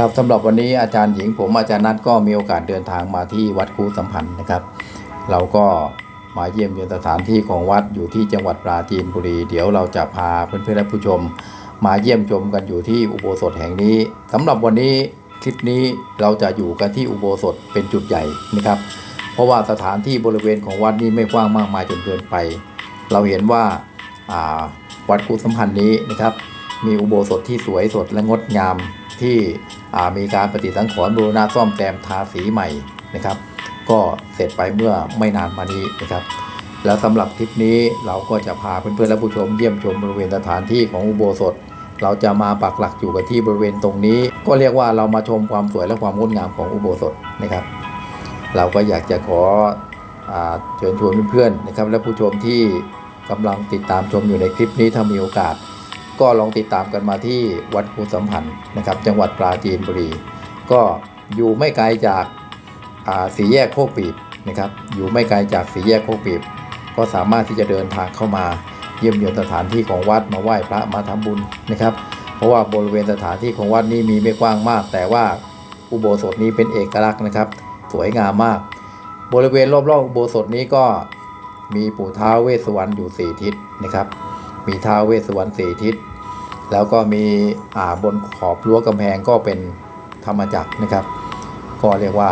ครับสำหรับวันนี้อาจารย์หญิงผมอาจารย์นัทก็มีโอกาสเดินทางมาที่วัดคูสัมพันธ์นะครับ เราก็มาเยี่ยมเยียนสถานที่ของวัดอยู่ที่จังหวัดปราจีนบุรี เดี๋ยวเราจะพาเพื่อนๆและผู้ชม มาเยี่ยมชมกันอยู่ที่อุโบสถแห่งนี้สำหรับวันนี้คลิปนี้เราจะอยู่กันที่อุโบสถเป็นจุดใหญ่นะครับ เพราะว่าสถานที่บริเวณของวัดนี้ไม่กว้างมากมายจนเกินไป เราเห็นว่าอ่าวัดคูสัมพันธ์นี้นะครับ มีอุโบสถที่สวยสดและงดงาม ที่มีการปฏิสังขรณ์บูรณะซ่อมแซมทาสีใหม่นะครับ ก็เสร็จไปเมื่อไม่นานมานี้นะครับ แล้วสำหรับทริปนี้เราก็จะพาเพื่อนๆและผู้ชมเยี่ยมชมบริเวณสถานที่ของอุโบสถ เราจะมาปักหลักอยู่กันที่บริเวณตรงนี้ ก็เรียกว่าเรามาชมความสวยและความงดงามของอุโบสถนะครับ เราก็อยากจะขอเชิญชวนเพื่อนๆนะครับ และผู้ชมที่กำลังติดตามชมอยู่ในคลิปนี้ถ้ามีโอกาส ก็ลองติดตามกันมาที่วัดภูสัมพันธ์นะครับ จังหวัดปราจีนบุรี ก็อยู่ไม่ไกลจากอ่าสีแยกโคกปีบนะครับ อยู่ไม่ไกลจากสีแยกโคกปีบ ก็สามารถที่จะเดินทางเข้ามาเยี่ยมเยียนสถานที่ของวัดมาไหว้พระมาทำบุญนะครับ เพราะว่าบริเวณสถานที่ของวัดนี้มีไม่กว้างมาก แต่ว่าอุโบสถนี้เป็นเอกลักษณ์นะครับ สวยงามมาก บริเวณรอบๆอุโบสถนี้ก็มีปู่ท้าวเวสสวรรณอยู่สี่ทิศนะครับ มีท้าเวสวรรณสี่ทิศ แล้วก็มีอาบนขอบรั้วกำแพงก็เป็นธรรมจักรนะครับ ก็เรียกว่า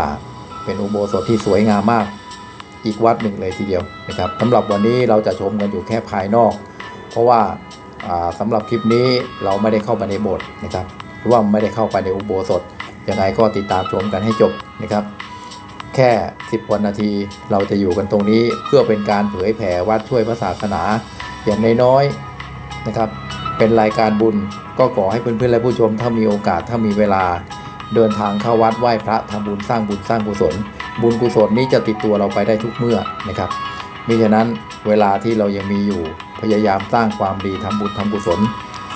เป็นอุโบสถที่สวยงามมากอีกวัดหนึ่งเลยทีเดียวนะครับสำหรับวันนี้เราจะชมกันอยู่แค่ภายนอก เพราะว่าอ่าสำหรับคลิปนี้เราไม่ได้เข้าไปในโบสถ์นะครับหรือว่าไม่ได้เข้าไปในอุโบสถยังไงก็ติดตามชมกันให้จบนะครับ แค่ 10วันนาทีเราจะอยู่กันตรงนี้เพื่อเป็นการเผยแผ่วัดช่วยพระศาสนา อย่างน้อยๆนะครับ เป็นรายการบุญก็ขอให้เพื่อนๆและผู้ชมถ้ามีโอกาสถ้ามีเวลา เดินทางเข้าวัดไหว้พระทำบุญสร้างบุญสร้างกุศล บุญกุศลนี้จะติดตัวเราไปได้ทุกเมื่อนะครับมิฉะนั้นเวลาที่เรายังมีอยู่พยายามสร้างความดีทำบุญทำกุศล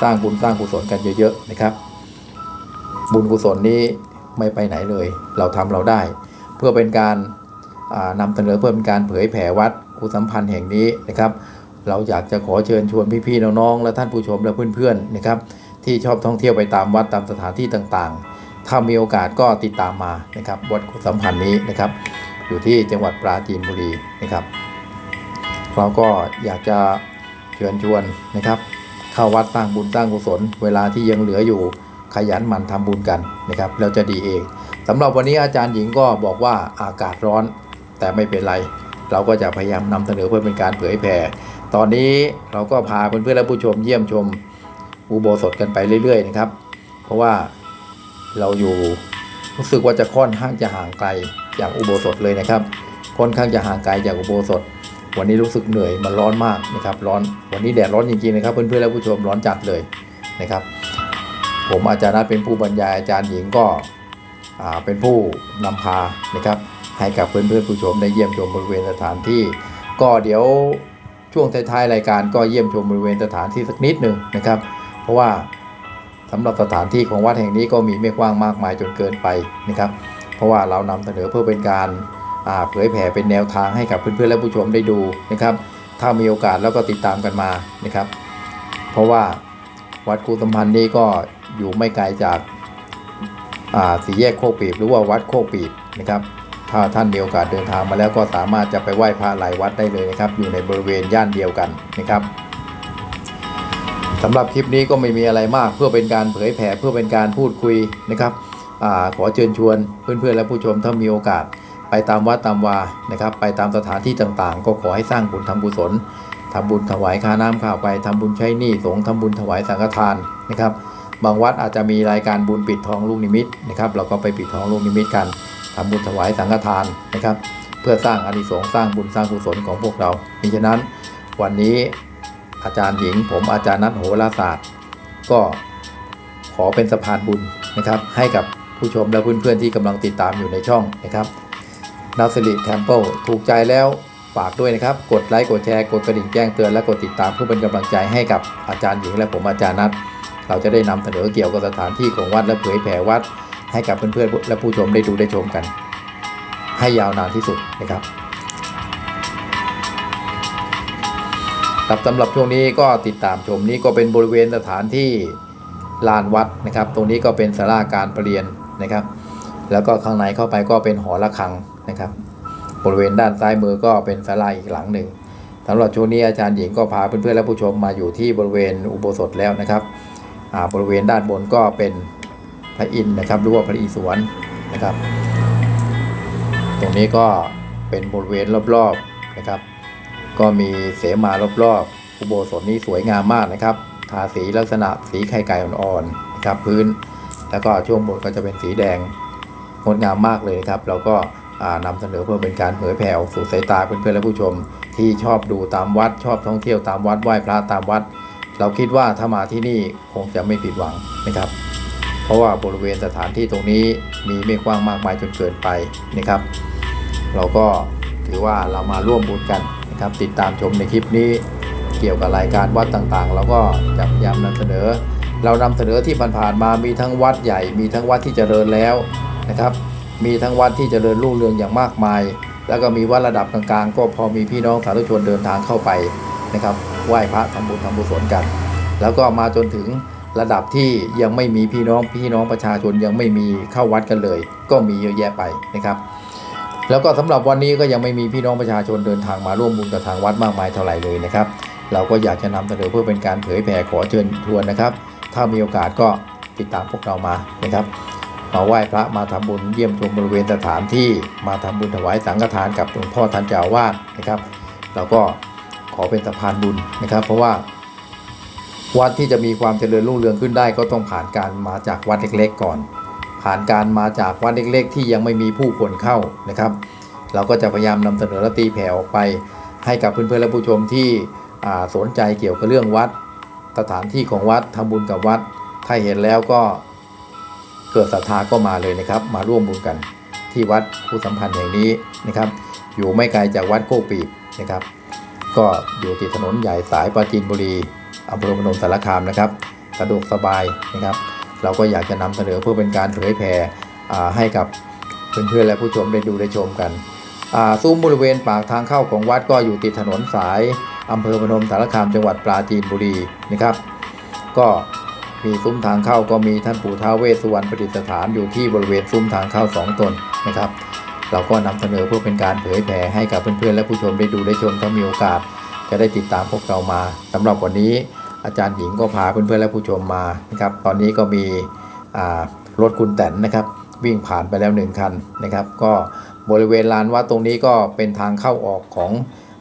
สร้างบุญสร้างกุศลกันเยอะๆนะครับ บุญกุศลนี้ไม่ไปไหนเลย เราทำเราได้ เพื่อเป็นการอ่านำเสนอเพื่อเป็นการเผยแผ่วัดกุสัมพันธ์แห่งนี้นะครับ เราอยากจะขอเชิญชวนพี่ๆน้องๆและท่านผู้ชมและเพื่อนๆนะครับ ที่ชอบท่องเที่ยวไปตามวัดตามสถานที่ต่างๆ ถ้ามีโอกาสก็ติดตามมานะครับวัดสัมพันธ์นี้นะครับ อยู่ที่จังหวัดปราจีนบุรีนะครับ เราก็อยากจะเชิญชวนนะครับ เข้าวัดสร้างบุญสร้างกุศล เวลาที่ยังเหลืออยู่ขยันหมั่นทำบุญกันนะครับเราจะดีเองสำหรับวันนี้อาจารย์หญิงก็บอกว่าอากาศร้อน แต่ไม่เป็นไร เราก็จะพยายามนำเสนอเพื่อเป็นการเผยแผ่ ตอนนี้เราก็พาเพื่อนๆและผู้ชมเยี่ยมชมอุโบสถกันไปเรื่อยๆนะครับ เพราะว่าเราอยู่รู้สึกว่าจะค่อนข้างจะห่างไกลจากอุโบสถเลยนะครับ ค่อนข้างจะห่างไกลจากอุโบสถ วันนี้รู้สึกเหนื่อยมันร้อนมากนะครับ ร้อนวันนี้แดดร้อนจริงๆนะครับ เพื่อนๆและผู้ชมร้อนจัดเลยนะครับ ผมอาจารย์นัทเป็นผู้บรรยายอาจารย์หญิงก็เป็นผู้นำพานะครับ ให้กับเพื่อนๆผู้ชมได้เยี่ยมชมบริเวณสถานที่ ก็เดี๋ยว ช่วงท้ายๆรายการก็เยี่ยมชมบริเวณสถานที่สักนิดหนึ่งนะครับ เพราะว่าสำหรับสถานที่ของวัดแห่งนี้ก็มีไม่กว้างมากมายจนเกินไปนะครับ เพราะว่าเรานำเสนอเพื่อเป็นการเผยแผ่เป็นแนวทางให้กับเพื่อนๆและผู้ชมได้ดูนะครับ ถ้ามีโอกาสแล้วก็ติดตามกันมานะครับ เพราะว่าวัดคูสัมพันธ์นี้ก็อยู่ไม่ไกลจากาสี่แยกโคกปีบหรือว่าวัดโคกปีบนะครับ ถ้าท่านมีโอกาสเดินทางมาแล้วก็สามารถจะไปไหว้พระหลายวัดได้เลยนะครับ อยู่ในบริเวณย่านเดียวกันนะครับสำหรับคลิปนี้ก็ไม่มีอะไรมากเพื่อเป็นการเผยแผ่เพื่อเป็นการพูดคุยนะครับอขอเชิญชวนเพื่อนๆและผู้ชมถ้ามีโอกาส ไปตามวัดตามวานะครับ ไปตามสถานที่ต่างๆ ก็ขอให้สร้างบุญทำกุศลทำบุญถวายค่าน้ำข้าวไปทำบุญใช้หนี้สงฆ์ทำบุญถวายสังฆทานนะครับ บางวัดอาจจะมีรายการบุญปิดทองลูกนิมิตนะครับ เราก็ไปปิดทองลูกนิมิตกัน ทำบุญถวายสังฆทานนะครับ เพื่อสร้างอานิสงส์สร้างบุญสร้างกุศลของพวกเรามิฉะนั้นวันนี้อาจารย์หญิง ผมอาจารย์นัทโหราศาสตร์ ก็ขอเป็นสะพานบุญนะครับ ให้กับผู้ชมและเพื่อนๆที่กำลังติดตามอยู่ในช่องนะครับนัสริเทมเปิลถูกใจแล้วฝากด้วยนะครับ กดไลค์กดแชร์กดกระดิ่งแจ้งเตือนและกดติดตามเพื่อเป็นกำลังใจให้กับอาจารย์หญิงและผมอาจารย์นัทเราจะได้นำเสนอเกี่ยวกับสถานที่ของวัดและเผยแผ่วัด ให้กับเพื่อนๆและผู้ชมได้ดูได้ชมกัน ให้ยาวนานที่สุดนะครับครับสำหรับช่วงนี้ก็ติดตามชมนี้ก็เป็นบริเวณสถานที่ลานวัดนะครับ ตรงนี้ก็เป็นศาลาการประเรียนนะครับ แล้วก็ข้างในเข้าไปก็เป็นหอระฆังนะครับ บริเวณด้านซ้ายมือก็เป็นศาลาอีกหลังหนึ่งสำหรับช่วงนี้อาจารย์หญิงก็พาเพื่อนๆและผู้ชมมาอยู่ที่บริเวณอุโบสถแล้วนะครับบริเวณด้านบนก็เป็น พระอินทร์นะครับหรือว่าพระอิศวรนะครับ ตรงนี้ก็เป็นบริเวณรอบๆนะครับ ก็มีเสมารอบๆอุโบสถนี้สวยงามมากนะครับ ทาสีลักษณะสีไข่ไก่อ่อนๆนะครับพื้น แล้วก็ช่วงบนก็จะเป็นสีแดงงดงามมากเลยนะครับ เราก็อ่านำเสนอเพื่อเป็นการเผยแผ่ออกสู่สายตาเพื่อนๆและผู้ชม ที่ชอบดูตามวัด ชอบท่องเที่ยวตามวัดไหว้พระตามวัด เราคิดว่าถ้ามาที่นี่คงจะไม่ผิดหวังนะครับ เพราะว่าบริเวณสถานที่ตรงนี้มีไม่กว้างมากมายจนเกินไปนะครับ เราก็ถือว่าเรามาร่วมบุญกันนะครับ ติดตามชมในคลิปนี้เกี่ยวกับรายการวัดต่างๆ เราก็จะพยายามนำเสนอ เรานำเสนอที่ผ่านๆมามีทั้งวัดใหญ่ มีทั้งวัดที่เจริญแล้วนะครับ มีทั้งวัดที่เจริญรุ่งเรืองอย่างมากมาย แล้วก็มีวัดระดับกลางๆ ก็พอมีพี่น้องสาธุชนเดินทางเข้าไปนะครับไหว้พระทำบุญทำบุญสนกัน แล้วก็มาจนถึง ระดับที่ยังไม่มีพี่น้องพี่น้องประชาชนยังไม่มีเข้าวัดกันเลย ก็มีเยอะแยะไปนะครับ แล้วก็สำหรับวันนี้ก็ยังไม่มีพี่น้องประชาชนเดินทางมาร่วมบุญกับทางวัดมากมายเท่าไหร่เลยนะครับ เราก็อยากจะนำเสนอเพื่อเป็นการเผยแผ่ขอเชิญชวนนะครับ ถ้ามีโอกาสก็ติดตามพวกเรามานะครับมาไหว้พระมาทำบุญเยี่ยมชมบริเวณสถานที่มาทำบุญถวายสังฆทานกับหลวงพ่อท่านเจ้าอาวาสนะครับ เราก็ขอเป็นสะพานบุญนะครับ เพราะว่า วัดที่จะมีความเจริญรุ่งเรืองขึ้นได้ก็ต้องผ่านการมาจากวัดเล็กๆก่อน ผ่านการมาจากวัดเล็กๆ ที่ยังไม่มีผู้คนเข้านะครับ เราก็จะพยายามนำเสนอและตีแผ่ออกไป ให้กับเพื่อนๆและผู้ชมที่สนใจเกี่ยวกับเรื่องวัด สถานที่ของวัดทำบุญกับวัด ถ้าเห็นแล้วก็เกิดศรัทธาก็มาเลยนะครับ มาร่วมบุญกันที่วัดผู้สัมพันธ์แห่งนี้นะครับ อยู่ไม่ไกลจากวัดโคกปีบนะครับ ก็อยู่ติดถนนใหญ่สายปราจีนบุรี อำเภอพนมสารคามนะครับ สะดวกสบายนะครับ เราก็อยากจะนำเสนอเพื่อเป็นการเผยแผ่อ่ให้กับเพื่อนๆและผู้ชมได้ดูได้ชมกันซุ้มบริเวณปากทางเข้าของวัดก็อยู่ติดถนนสายอำเภอพนมสารคามจังหวัดปราจีนบุรีนะครับ ก็มีซุ้มทางเข้าก็มีท่านปู่ท้าวเวสสุวรรณประดิษฐานอยู่ที่บริเวณซุ้มทางเข้าสองตนนะครับ เราก็นำเสนอเพื่อเป็นการเผยแผ่ให้กับเพื่อนๆและผู้ชมได้ดูได้ชมถ้ามีโอกาส จะได้ติดตามพวกเรามาสำหรับวันนี้ อาจารย์หญิงก็พาเพื่อนๆและผู้ชมมานะครับ ตอนนี้ก็มีรถคุณแตนนะครับ วิ่งผ่านไปแล้วหนึ่งคันนะครับ ก็บริเวณลานวัดตรงนี้ก็เป็นทางเข้าออกของ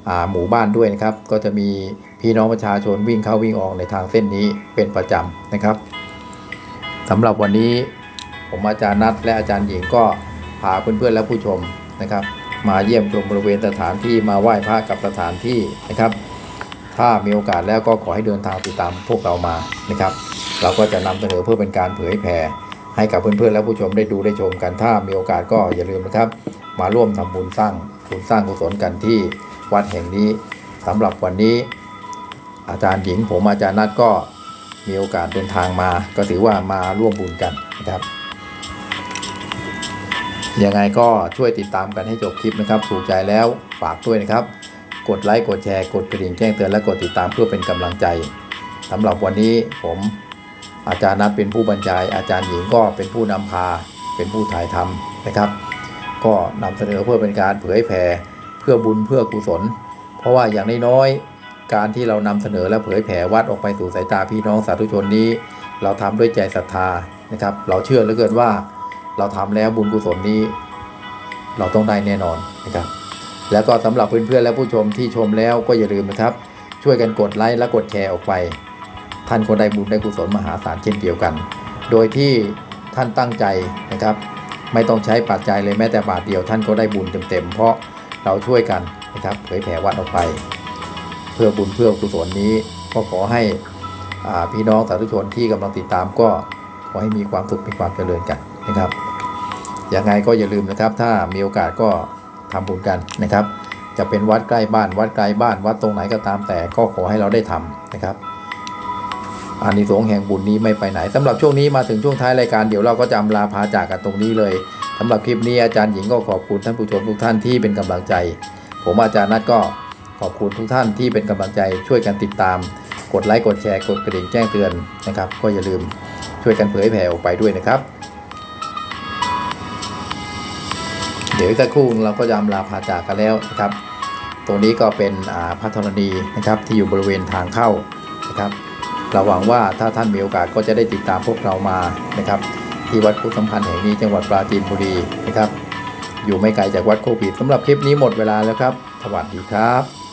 อหมู่บ้านด้วยนะครับ ก็จะมีพี่น้องประชาชนวิ่งเข้าวิ่งออกในทางเส้นนี้เป็นประจำนะครับสำหรับวันนี้ผมอาจารย์นัทและอาจารย์หญิงก็พาเพื่อนๆและผู้ชมนะครับ มาเยี่ยมชมบริเวณสถานที่มาไหว้พระกับสถานที่นะครับ ถ้ามีโอกาสแล้วก็ขอให้เดินทางติดตามพวกเรามานะครับ เราก็จะนำเสนอเพื่อเป็นการเผยแผ่ให้กับเพื่อนๆและผู้ชมได้ดูได้ชมกัน ถ้ามีโอกาสก็อย่าลืมนะครับ มาร่วมทำบุญสร้างบุญสร้างกุศลกันที่วัดแห่งนี้สำหรับวันนี้ อาจารย์หญิงผมอาจารย์นัดก็มีโอกาสเดินทางมา ก็ถือว่ามาร่วมบุญกันนะครับยังไงก็ช่วยติดตามกันให้จบคลิปนะครับ ถูกใจแล้วฝากด้วยนะครับ กดไลค์กดแชร์กดกระดิ่งแจ้งเตือนและกดติดตามเพื่อเป็นกำลังใจสำหรับวันนี้ผมอาจารย์นัดเป็นผู้บรรยาย อาจารย์หญิงก็เป็นผู้นำพา เป็นผู้ถ่ายทำนะครับ ก็นำเสนอเพื่อเป็นการเผยแผ่เพื่อบุญเพื่อกุศล เพราะว่าอย่างน้อยๆการที่เรานำเสนอและเผยแผ่วัดออกไปสู่สายตาพี่น้องสาธุชนนี้ เราทำด้วยใจศรัทธานะครับ เราเชื่อเหลือเกินว่า เราทำแล้วบุญกุศลนี้ เราต้องได้แน่นอนนะครับ แล้วก็สำหรับเพื่อนๆและผู้ชมที่ชมแล้วก็อย่าลืมนะครับ ช่วยกันกดไลค์และกดแชร์ออกไป ท่านก็ได้บุญได้กุศลมหาศาลเช่นเดียวกัน โดยที่ท่านตั้งใจนะครับ ไม่ต้องใช้ปัจจัยเลยแม้แต่บาทเดียว ท่านก็ได้บุญเต็มๆเพราะเราช่วยกันนะครับเผยแผ่วัดออกไป เพื่อบุญเพื่อกุศลนี้ก็ขอให้พี่น้องสาธุชนที่กำลังติดตามก็ขอให้มีความสุขมีความเจริญกันนะครับยังไงก็อย่าลืมนะครับ ถ้ามีโอกาสก็ ทำบุญกันนะครับ จะเป็นวัดใกล้บ้านวัดไกลบ้านวัดตรงไหนก็ตามแต่ก็ขอให้เราได้ทำนะครับอานิสงส์แห่งบุญนี้ไม่ไปไหนสำหรับช่วงนี้มาถึงช่วงท้ายรายการเดี๋ยวเราก็จะอำลาพาจากกันตรงนี้เลยสำหรับคลิปนี้อาจารย์หญิงก็ขอบคุณท่านผู้ชมทุกท่านที่เป็นกำลังใจ ผมอาจารย์นัทก็ขอบคุณทุกท่านที่เป็นกำลังใจช่วยกันติดตาม กดไลค์กดแชร์กดกระดิ่งแจ้งเตือนนะครับ ก็อย่าลืมช่วยกันเผยแผ่ออกไปด้วยนะครับ เดี๋ยวอีกสักครู่เราก็จะอำลาพาจากกันแล้วนะครับ ตรงนี้ก็เป็นพระธรณีนะครับที่อยู่บริเวณทางเข้านะครับเราหวังว่าถ้าท่านมีโอกาสก็จะได้ติดตามพวกเรามานะครับ ที่วัดพุทธสัมพันธ์แห่งนี้จังหวัดปราจีนบุรีนะครับ อยู่ไม่ไกลจากวัดโคปิดสำหรับคลิปนี้หมดเวลาแล้วครับ สวัสดีครับ